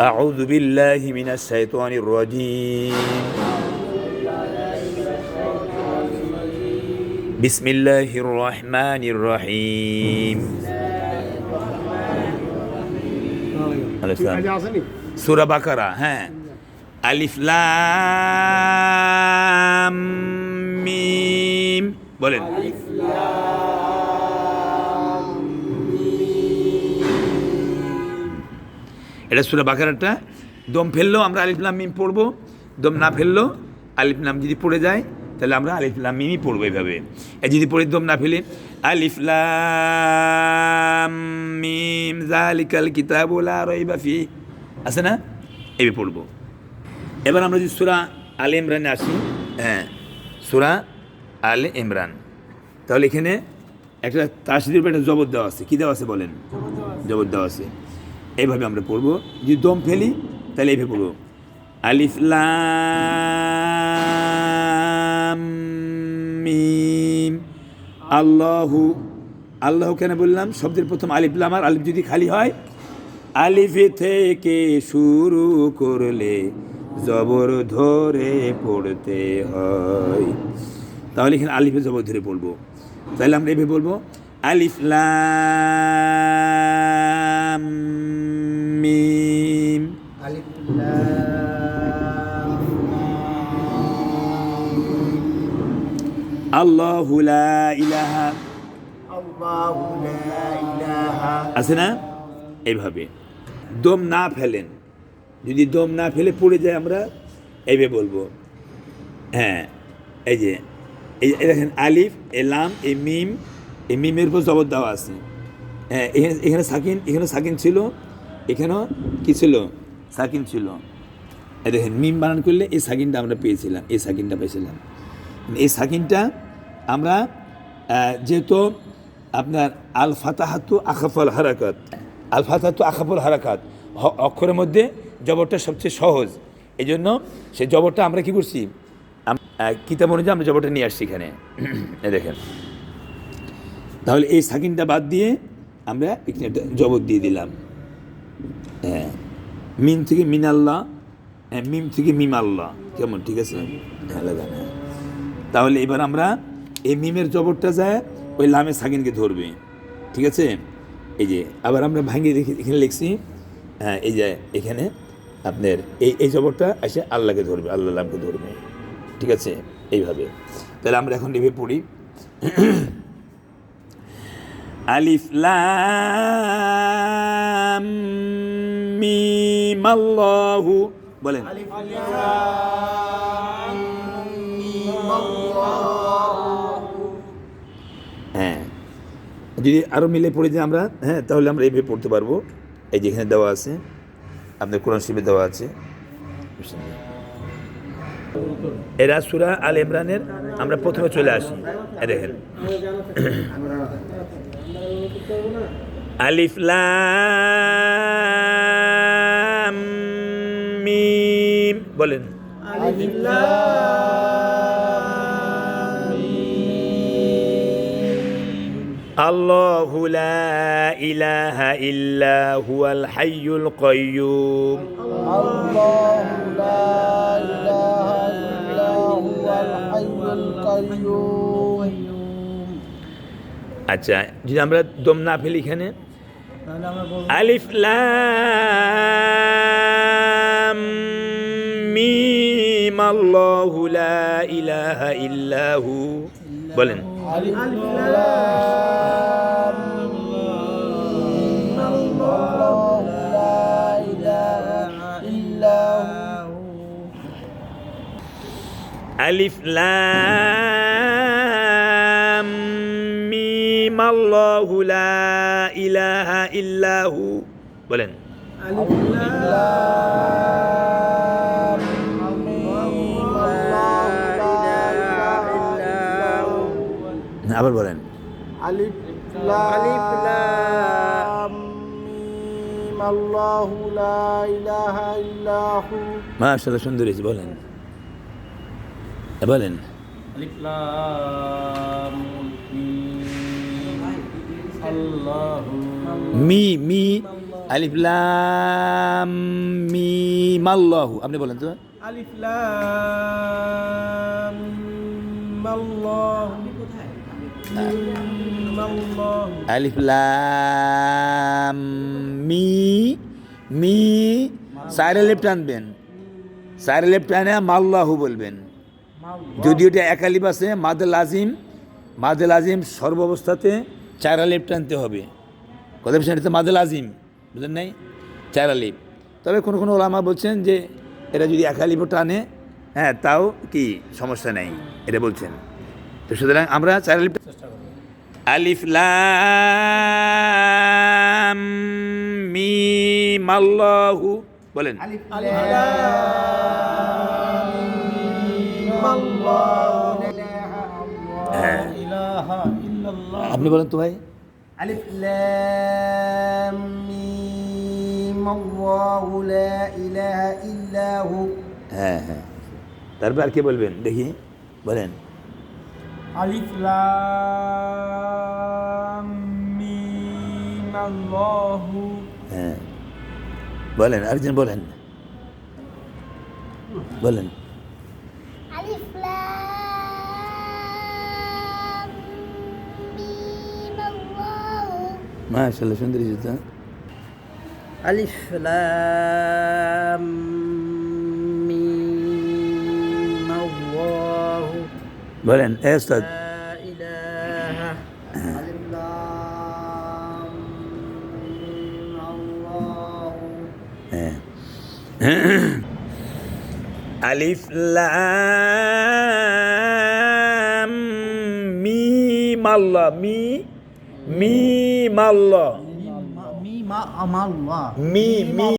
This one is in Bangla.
أعوذ بالله من الشيطان الرجيم بسم الله الرحمن الرحيم ألف لام কাজে আসেনি সুরা বাকারা হ্যাঁ আলিফ লাম মিম বলেন এটা সুরা বাকারাটা। দম ফেললেও আমরা আলিফ লাম মিম পড়ব। দম না ফেললেও আলিফ লাম যদি পড়ে যায়, তাহলে আমরা আলিফ লাম মিমই পড়ব এইভাবে আর যদি পড়ে দম না ফেলে, আলিফ লাম মিম জালিকাল কিতাবুল লা রাইবা ফি। আছে না? এইভাবে পড়ব। এবার আমরা যদি সুরা আলে ইমরানে আসি হ্যাঁ সুরা আলে ইমরান। তাহলে এখানে একটা তাসদির উপর একটা জবর দেওয়া আছে। কী দেওয়া আছে বলেন? জবর দেওয়া আছে। এইভাবে আমরা পড়ব। যদি দম ফেলি, তাহলে এইভাবে পড়ব। আলিফ লাম মিম। আল্লাহু, আল্লাহ কেন বললাম? শব্দের প্রথম আলিফ লাম আর আলিফ যদি খালি হয়, আলিফে থেকে শুরু করলে জবর ধরে পড়তে হয়। তাহলে এখানে আলিফে জবর ধরে পড়ব। তাহলে আমরা এভাবে বলব আলিফ লাম মিম আলিফ আল্লাহু লা ইলাহা আল্লাহু লা ইলাহা আছে না? এইভাবে। দম না ফেলেন। যদি দম না ফেলে পড়ে যায় আমরা এইভাবে বলব। হ্যাঁ এই যে এই দেখেন আলিফ এ লাম এ মিম এই মিমের উপর জবর দেওয়া আছে। এখানে এখানে সাকিন এখানে সাকিন ছিল এখানেও কি ছিল? সাকিন ছিল। দেখেন মিম বানান করলে এই সাকিনটা আমরা পেয়েছিলাম এই সাকিনটা পেয়েছিলাম। এই সাকিনটা আমরা যেহেতু আপনার আল ফাতাহাতু আখাফল হারাকাত আল ফাতাহাতু আখাফল হারাকাত অক্ষরের মধ্যে জবরটা সবচেয়ে সহজ। এই জন্য সেই জবরটা আমরা কি করছি? কিতাব অনুযায়ী আমরা জবরটা নিয়ে আসছি এখানে। দেখেন। তাহলে এই সাকিনটা বাদ দিয়ে আমরা এখানে জবর দিয়ে দিলাম। হ্যাঁ। মিম থেকে মিনাল্লাহ হ্যাঁ মিম থেকে মিম আল্লাহ কেমন? ঠিক আছে? হ্যাঁ লাগান হ্যাঁ। তাহলে এবার আমরা এই মিমের জবরটা যায় ওই লামের সাকিনকে ধরবে। ঠিক আছে? এই যে, আবার আমরা ভাঙিয়ে এখানে লিখছি হ্যাঁ এই যে, এখানে আপনার এই এই জবরটা এসে আল্লাহকে ধরবে, আল্লাহ লামকে ধরবে। ঠিক আছে? এইভাবে। তাহলে আমরা এখন এভাবে পড়ি। আলিফ লাম মিম আল্লাহু বলেন। আলিফ লাম মিম আল্লাহু। হ্যাঁ। যদি আরও মিলে পড়ে যে আমরা হ্যাঁ তাহলে আমরা এইভাবে পড়তে পারব। এই যে এখানে দেওয়া আছে আপনার কোরআন শিবে দেওয়া আছে। এরা সুরা আল ইমরানের আমরা প্রথমে চলে আসি। দেখেন। আলিফ লাম মিম বলেন আলিফ লাম আল্লাহু লা ইলাহা ইল্লা হুয়াল হাইয়ুল কাইয়্যুম আল্লাহু লা ইলাহা ইল্লা হুয়াল হাইয়ুল কাইয়্যুম আচ্ছা যদি আমরা দম না ফেলি এখানে। আলিফ লাম মিম আল্লাহু লা ইলাহা বলেন। আলিফ লাম মিম আল্লাহু লা ইলাহা আলিফ লাম আল্লাহু লা ইলাহা ইল্লা হু বলেন আবার বলেন। আলিফ আলিফ লাম মিম আল্লাহু লা ইলাহা ইল্লা হু মাশাআল্লাহ সুন্দর হয়েছে বলেন। বলেন। আলিফ লাম মি মি আলিফ লাম মিম আল্লাহু আপনি বলেন তো। আলিফ লাম আল্লাহ আল্লাহ আলিফ লাম মি মি সাইরে লেফট আনবেন সাইরে লেফট আনে মাল্লাহু বলবেন। যদি ওটা একালিপ আছে মাদে লাজিম মাদে লাজিম সর্বাবস্থাতে চার আলিপ টানতে হবে। কথা বলছেন এটা মাদে লাজিম বুঝলেন নাই? চার আলিপ তবে কোনো কোনো ওলামা বলছেন যে এটা যদি একালিপও টানে হ্যাঁ তাও কি সমস্যা নেই এটা বলছেন। তো সুতরাং আমরা চার আলিপ আলিফ লাম মিম আল্লাহু বলেন। আলিফ লাম আল্লাহ হ্যাঁ ইলাহা আপনি বলেন তো ভাই। আলিফ লাম মিম আল্লাহু লা ইলাহা ইল্লা হু। হ্যাঁ হ্যাঁ। তারপর আর কে বলবেন? দেখি। বলেন। আলিফ লাম মিম আল্লাহু। হ্যাঁ। বলেন আরেকজন বলেন। বলেন। ما شاء الله سندري جدا. ألف لام ميم. الله. بلين إيه أستاذ؟ لا إله إيه. ألف لام ميم. الله ميم الله মি মিম আল্লাহ মি মা আমাল্লাহ মি মি